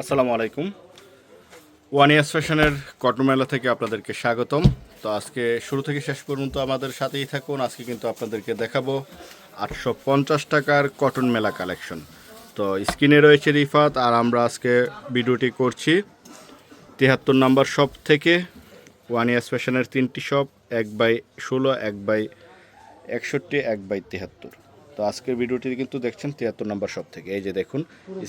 আসসালামু আলাইকুম। One years ফ্যাশনের কটন মেলা থেকে আপনাদেরকে স্বাগতম। তো আজকে শুরু থেকে শেষ পর্যন্ত আমাদের সাথেই থাকুন। আজকে কিন্তু আপনাদেরকে দেখাবো আটশো পঞ্চাশ টাকার কটন মেলা কালেকশন। তো স্ক্রিনে রয়েছে রিফাত, আর আমরা আজকে ভিডিওটি করছি তিয়াত্তর নাম্বার শপ থেকে। ওয়ান ইয়ার্স ফ্যাশনের তিনটি শপ, এক বাই ষোলো, এক বাই একষট্টি, এক বাই তিয়াত্তর তো আজকের ভিডিওটি কিন্তু দেখছেন তিয়াত্তর নম্বর শপ থেকে। এই যে দেখুন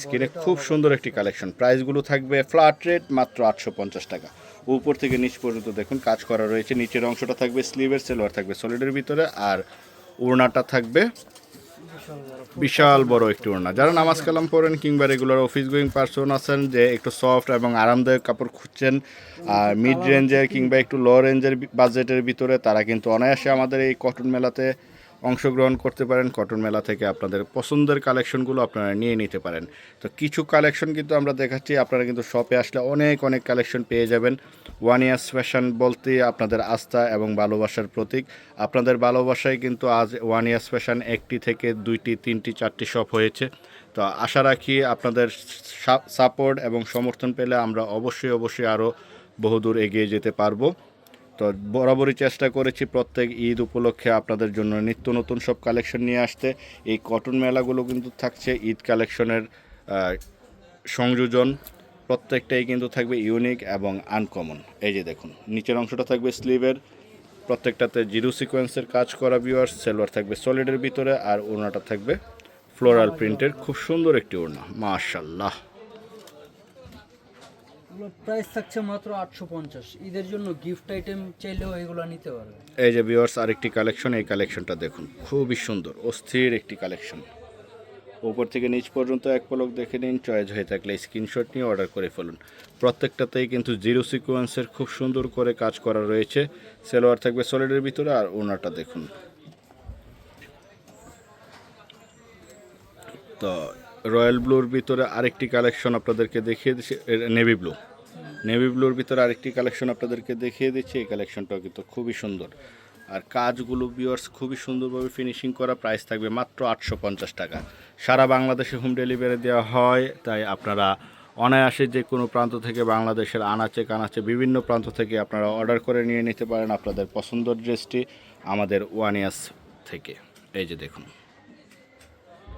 স্ক্রিনে খুব সুন্দর একটি কালেকশন প্রাইসগুলো থাকবে ফ্ল্যাট রেট মাত্র আটশো পঞ্চাশ টাকা। উপর থেকে নিচ পর্যন্ত দেখুন, কাজ করা রয়েছে। নিচের অংশটা থাকবে স্লিভের সেলোয়ার থাকবে সলিডের ভিতরে, আর ওড়নাটা থাকবে বিশাল বড় একটি ওড়না। যারা নামাজ কালাম পড়েন কিংবা রেগুলার অফিস গোয়িং পারসন আছেন, যে একটু সফট এবং আরামদায়ক কাপড় খুঁজছেন, আর মিড রেঞ্জের কিংবা একটু লো রেঞ্জের বাজেটের ভিতরে, তারা কিন্তু অনায়াসে আমাদের এই কটন মেলাতে অংশগ্রহণ করতে পারেন। কটন মেলা থেকে আপনাদের পছন্দের কালেকশনগুলো আপনারা নিয়ে নিতে পারেন। তো কিছু কালেকশন কিন্তু আমরা দেখাচ্ছি। আপনারা কিন্তু শপে আসলে অনেক অনেক কালেকশন পেয়ে যাবেন। ওয়ান ইয়ার্স ফ্যাশন বলতে আপনাদের আস্থা এবং ভালোবাসার প্রতীক। আপনাদের ভালোবাসায় কিন্তু আজ ওয়ান ইয়ার্স ফ্যাশন একটি থেকে দুইটি, তিনটি, চারটি শপ হয়েছে। তো আশা রাখি আপনাদের সাপোর্ট এবং সমর্থন পেলে আমরা অবশ্যই অবশ্যই আরও বহুদূর এগিয়ে যেতে পারব। তো বরাবরই চেষ্টা করেছি প্রত্যেক ঈদ উপলক্ষে আপনাদের জন্য নিত্য নতুন সব কালেকশন নিয়ে আসতে। এই কটন মেলাগুলো কিন্তু থাকছে ঈদ কালেকশনের সংযোজন। প্রত্যেকটাই কিন্তু থাকবে ইউনিক এবং আনকমন এই যে দেখুন, নিচের অংশটা থাকবে স্লিভের প্রত্যেকটাতে জিরো সিকোয়েন্সের কাজ করা ভিউয়ার্স সেলোয়ার থাকবে সলিডের ভিতরে আর ওড়নাটা থাকবে ফ্লোরাল প্রিন্টের খুব সুন্দর একটি ওড়না মাশাল্লাহ এগুলো প্রাইস থাকছে মাত্র আটশো পঞ্চাশ। ঈদের জন্য গিফট আইটেম চাইলেও এগুলো নিতে পারবে। এই যে ভিউয়ার্স আরেকটি কালেকশন এই কালেকশনটা দেখুন। খুবই সুন্দর, অস্থির একটি কালেকশন উপর থেকে নিচ পর্যন্ত এক পলক দেখে নিন চয়েস হয়ে থাকলে স্ক্রিনশট নিয়ে অর্ডার করে ফেলুন। প্রত্যেকটাতেই কিন্তু জিরো সিকোয়েন্সের খুব সুন্দর করে কাজ করা রয়েছে। সেলোয়ার থাকবে সলিডের ভিতরে আর ওনাটা দেখুন। তো রয়্যাল ব্লুর ভিতরে আরেকটি কালেকশন আপনাদেরকে দেখিয়ে দিচ্ছি নেভি ব্লু নেভি ব্লুর ভিতরে আরেকটি কালেকশন আপনাদেরকে দেখিয়ে দিচ্ছি। এই কালেকশনটাও কিন্তু খুবই সুন্দর। আর কাজগুলো বিয়ার্স খুবই সুন্দরভাবে ফিনিশিং করা প্রাইস থাকবে মাত্র আটশো পঞ্চাশ টাকা। সারা বাংলাদেশে হোম ডেলিভারি দেওয়া হয়, তাই আপনারা অনায়াসে যে কোনো প্রান্ত থেকে বাংলাদেশের আনাচে কানাচে বিভিন্ন প্রান্ত থেকে আপনারা অর্ডার করে নিয়ে নিতে পারেন আপনাদের পছন্দের ড্রেসটি আমাদের ওয়ান ইয়ার্স থেকে। এই যে দেখুন।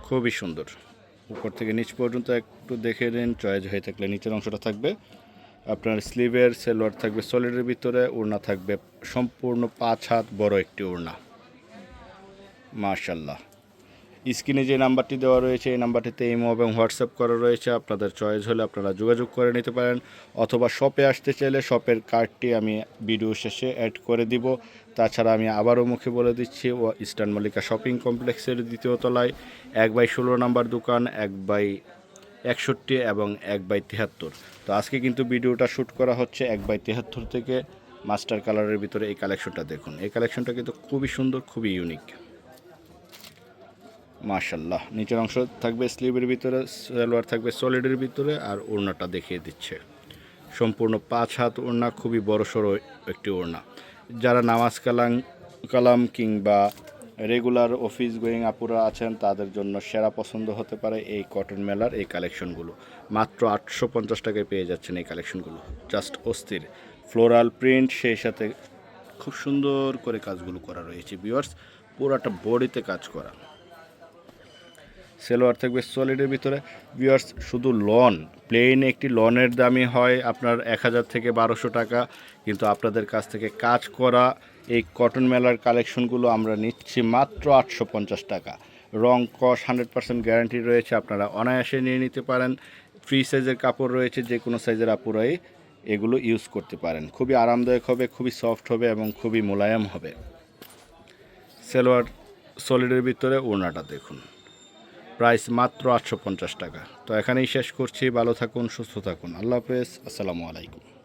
খুবই সুন্দর। উপর থেকে নিচ পর্যন্ত একটু দেখে নিন চয়েস হয়ে থাকলে নিচের অংশটা থাকবে। আপনার স্লিভের সেলোয়ার থাকবে সলিডের ভিতরে, ওড়না থাকবে সম্পূর্ণ পাঁচ হাত বড় একটি ওড়না। মার্শাল্লাহ স্ক্রিনে যে নাম্বারটি দেওয়া রয়েছে, এই নাম্বারটিতে ইমো এবং হোয়াটসঅ্যাপ করা রয়েছে। আপনাদের চয়েস হলে আপনারা যোগাযোগ করে নিতে পারেন অথবা শপে আসতে চাইলে শপের কার্ডটি আমি ভিডিও শেষে অ্যাড করে দিব। তাছাড়া আমি আবারও মুখে বলে দিচ্ছি, ও ইস্টার্ন মল্লিকা শপিং কমপ্লেক্সের দ্বিতীয় তলায় এক বাই ষোলো নাম্বার দোকান, এক বাই একষট্টি এবং এক বাই তিয়াত্তর তো আজকে কিন্তু ভিডিওটা শ্যুট করা হচ্ছে এক বাই তিয়াত্তর থেকে মাস্টার কালারের ভিতরে এই কালেকশনটা দেখুন। এই কালেকশনটা কিন্তু খুবই সুন্দর, খুবই ইউনিক মাশাল্লাহ নিচের অংশ থাকবে স্লিভের ভিতরে, সালোয়ার থাকবে সলিডের ভিতরে আর ওড়নাটা দেখিয়ে দিচ্ছে। সম্পূর্ণ পাঁচ হাত ওড়না, খুবই বড় সড়ো একটি ওড়না। যারা নামাজ কালাম কালাম কিংবা রেগুলার অফিস গোয়িং আপুরা আছেন, তাদের জন্য সেরা পছন্দ হতে পারে এই কটন মেলার এই কালেকশনগুলো। মাত্র আটশো পঞ্চাশ টাকায় পেয়ে যাচ্ছেন এই কালেকশনগুলো। জাস্ট অস্থির। ফ্লোরাল প্রিন্ট, সেই সাথে খুব সুন্দর করে কাজগুলো করা রয়েছে বিওয়ার্স পুরোটা বডিতে কাজ করা। সেলোয়ার থাকবে সলিডের ভিতরে। ভিউয়ার্স শুধু লন প্লেন একটি লনের দামই হয় আপনার এক হাজার থেকে বারোশো টাকা। কিন্তু আপনাদের কাছ থেকে কাজ করা এই কটন মেলার কালেকশনগুলো আমরা নিচ্ছি মাত্র আটশো পঞ্চাশ টাকা। রং কস হান্ড্রেড পার্সেন্ট গ্যারান্টি রয়েছে, আপনারা অনায়াসে নিয়ে নিতে পারেন। ফ্রি সাইজের কাপড় রয়েছে, যে কোনো সাইজের আপুরাই এগুলো ইউজ করতে পারেন। খুবই আরামদায়ক হবে, খুবই সফট হবে এবং খুবই মোলায়েম হবে। সেলোয়ার সলিডের ভিতরে ওড়নাটা দেখুন। প্রাইস মাত্র আটশো পঞ্চাশ টাকা। তো এখানেই শেষ করছি। ভালো থাকুন, সুস্থ থাকুন। আল্লাহ হাফেজ। আসসালামু আলাইকুম।